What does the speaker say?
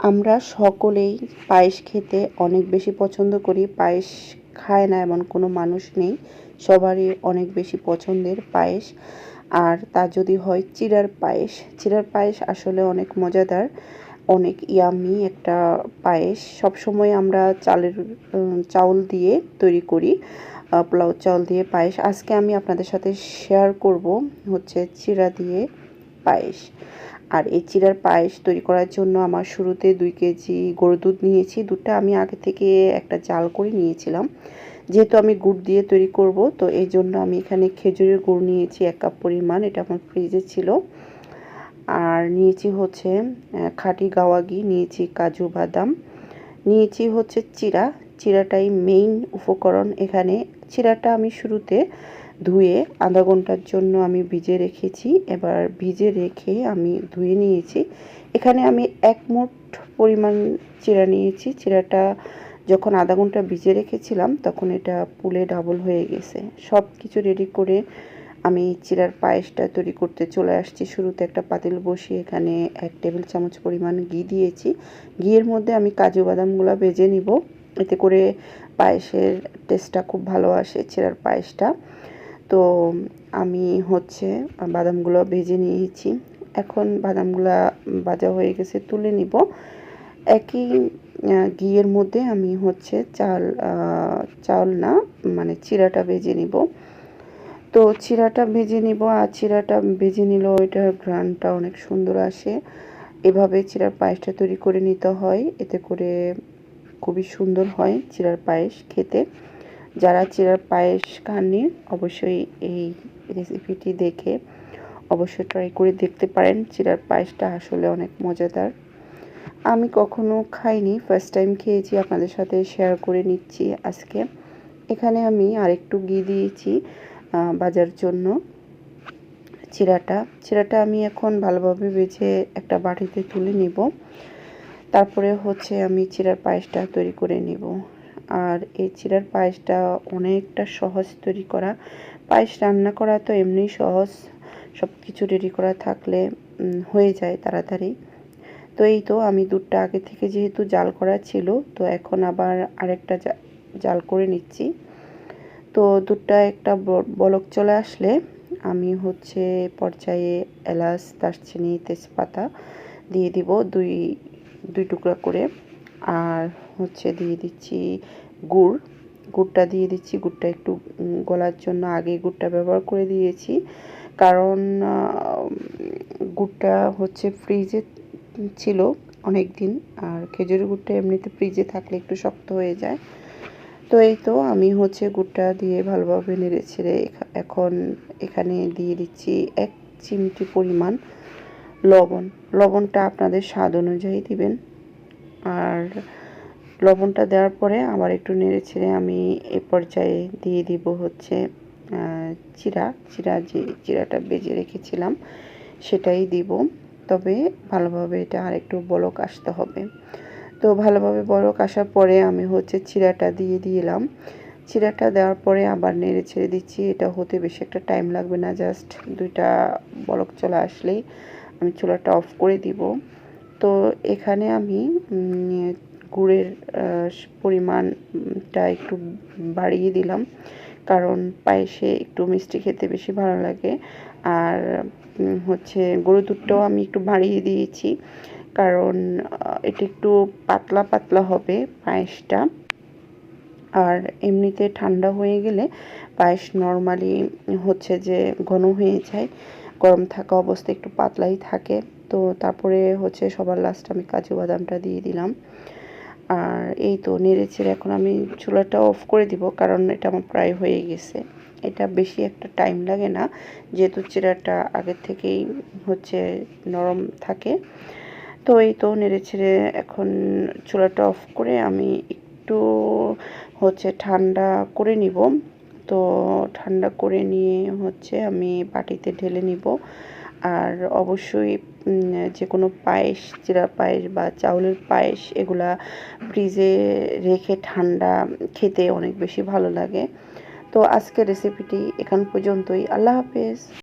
আমরা সকলেই পায়েস খেতে অনেক বেশি পছন্দ করি। পায়েস খায় না এমন কোনো মানুষ নেই। সবারই অনেক বেশি পছন্দের পায়েস। আর তা যদি হয় চিড়ার পায়েস। চিড়ার পায়েস আসলে অনেক মজাদার, অনেক ইয়ামি একটা পায়েস। সবসময় আমরা চালের চাউল দিয়ে তৈরি করি পোলাও চাউল দিয়ে পায়েস। আজকে আমি আপনাদের সাথে শেয়ার করব হচ্ছে চিড়া দিয়ে পায়েস। আর এই চিড়ার পায়েস তৈরি করার জন্য আমার শুরুতে দুই কেজি গরুর দুধ নিয়েছি। দুধটা আমি আগে থেকে একটা জাল করে নিয়েছিলাম। যেহেতু আমি গুড় দিয়ে তৈরি করব, তো এই জন্য আমি এখানে খেজুরের গুড় নিয়েছি এক কাপ পরিমাণ, এটা আমার ফ্রিজে ছিল। আর নিয়েছি হচ্ছে খাঁটি গাওয়া ঘি নিয়েছি কাজু বাদাম, নিয়েছি হচ্ছে চিড়া চিড়াটাই মেইন উপকরণ এখানে। চিড়াটা আমি শুরুতে ধুয়ে আধা ঘণ্টার জন্য আমি ভিজে রেখেছি। এবার ভিজে রেখে আমি ধুয়ে নিয়েছি। এখানে আমি এক মুঠ পরিমাণ চিড়া নিয়েছি। চিড়াটা যখন আধা ঘণ্টা ভিজে রেখেছিলাম, তখন এটা পুলে ডাবল হয়ে গেছে। সব কিছু রেডি করে আমি চিড়ার পায়েসটা তৈরি করতে চলে আসছি। শুরুতে একটা পাতিল বসিয়ে এখানে এক টেবিল চামচ পরিমাণ ঘি দিয়েছি। ঘিয়ের মধ্যে আমি কাজু বাদামগুলো ভেজে নিব। এতে করে পায়েসের টেস্টটা খুব ভালো আসে, চিড়ার পায়েসটা। তো আমি হচ্ছে বাদামগুলো ভেজে নিয়েছি। এখন বাদামগুলো ভাজা হয়ে গেছে, তুলে নিব। একই ঘিয়ের মধ্যে আমি হচ্ছে চাল চাল না মানে চিরাটা ভেজে নিব। তো চিরাটা ভেজে নিব, আর চিরাটা ভেজে নিলেও ওইটার ঘ্রাণটা অনেক সুন্দর আসে। এভাবে চিড়ার পায়েসটা তৈরি করে নিতে হয়, এতে করে খুবই সুন্দর হয় চিড়ার পায়েস খেতে। যারা চিড়ার পায়েস খাননি, অবশ্যই এই রেসিপিটি দেখে অবশ্যই ট্রাই করে দেখতে পারেন। চিড়ার পায়েসটা আসলে অনেক মজাদার। আমি কখনো খাইনি ফার্স্ট টাইম খেয়েছি, আপনাদের সাথে শেয়ার করে নিচ্ছি আজকে। এখানে আমি আরেকটু ঘি দিয়েছি বাজার জন্য চিড়াটা চিড়াটা আমি এখন ভালোভাবে বেছে একটা বাটিতে তুলে নিব। তারপরে হচ্ছে আমি চিড়ার পায়েসটা তৈরি করে নিব। আর এই চিড়ার পায়েসটা অনেকটা সহজ তৈরি করা। পায়েস রান্না করা তো এমনি সহজ সব কিছু রেডি করা থাকলে হয়ে যায় তাড়াতাড়ি। তো এই তো আমি দুধটা আগে থেকে যেহেতু জাল করা ছিল, তো এখন আবার আরেকটা জাল করে নিচ্ছি। তো দুধটা একটা বলক চলে আসলে আমি হচ্ছে পর্যায়ে এলাচ, দারচিনি, তেজপাতা দিয়ে দিব দুই দুই টুকরা করে। আর হচ্ছে দিয়ে দিচ্ছি গুড়। গুড়টা দিয়ে দিচ্ছি, গুড়টা একটু গলার জন্য আগে গুড়টা ব্যবহার করে দিয়েছি। কারণ গুড়টা হচ্ছে ফ্রিজে ছিল অনেক দিন আর খেজুরের গুড়টা এমনিতে ফ্রিজে থাকলে একটু শক্ত হয়ে যায়। তো এই তো আমি হচ্ছে গুড়টা দিয়ে ভালোভাবে নেড়ে ছেড়ে এখন এখানে দিয়ে দিচ্ছি এক চিমটি পরিমাণ লবণ। লবণটা আপনাদের স্বাদ অনুযায়ী দিবেন। আর লবণটা দেওয়ার পরে আবার একটু নেড়ে ছেড়ে আমি এ পর্যায়ে দিয়ে দিব হচ্ছে চিরা। চিরা যে চিরাটা বেজে রেখেছিলাম সেটাই দিব। তবে ভালোভাবে এটা আর একটু বলক আসতে হবে। তো ভালোভাবে বলক আসার পরে আমি হচ্ছে চিরাটা দিয়ে দিলাম। চিরাটা দেওয়ার পরে আবার নেড়ে ছেড়ে দিচ্ছি। এটা হতে বেশি একটা টাইম লাগবে না, জাস্ট দুইটা বলক চলে আসলেই আমি চুলাটা অফ করে দিব। তো এখানে আমি গুড়ের পরিমাণটা একটু বাড়িয়ে দিলাম। কারণ পায়েসে একটু মিষ্টি খেতে বেশি ভালো লাগে। আর হচ্ছে গরু দুধটাও আমি একটু বাড়িয়ে দিয়েছি। কারণ এটা একটু পাতলা পাতলা হবে পায়েসটা। আর এমনিতে ঠান্ডা হয়ে গেলে পায়েস নর্মালি হচ্ছে যে ঘন হয়ে যায়। গরম থাকা অবস্থায় একটু পাতলাই থাকে। তো তারপরে হচ্ছে সবার লাস্ট আমি কাজু বাদামটা দিয়ে দিলাম। আর এই তো নেড়ে ছেড়ে এখন আমি চুলাটা অফ করে দিব, কারণ এটা আমার প্রায় হয়ে গেছে। এটা বেশি একটা টাইম লাগে না, যেহেতু চিরাটা আগের থেকেই হচ্ছে নরম থাকে। তো এই তো নেড়ে ছেড়ে এখন চুলাটা অফ করে আমি একটু হচ্ছে ঠান্ডা করে নিব। তো ঠান্ডা করে নিয়ে হচ্ছে আমি বাটিতে ঢেলে নিব। আর অবশ্যই যে কোনো পায়েস চিরা পায়েস বা চাউলের পায়েস, এগুলা ফ্রিজে রেখে ঠান্ডা খেতে অনেক বেশি ভালো লাগে। তো আজকের রেসিপিটি এখান পর্যন্তই। আল্লাহ হাফেজ।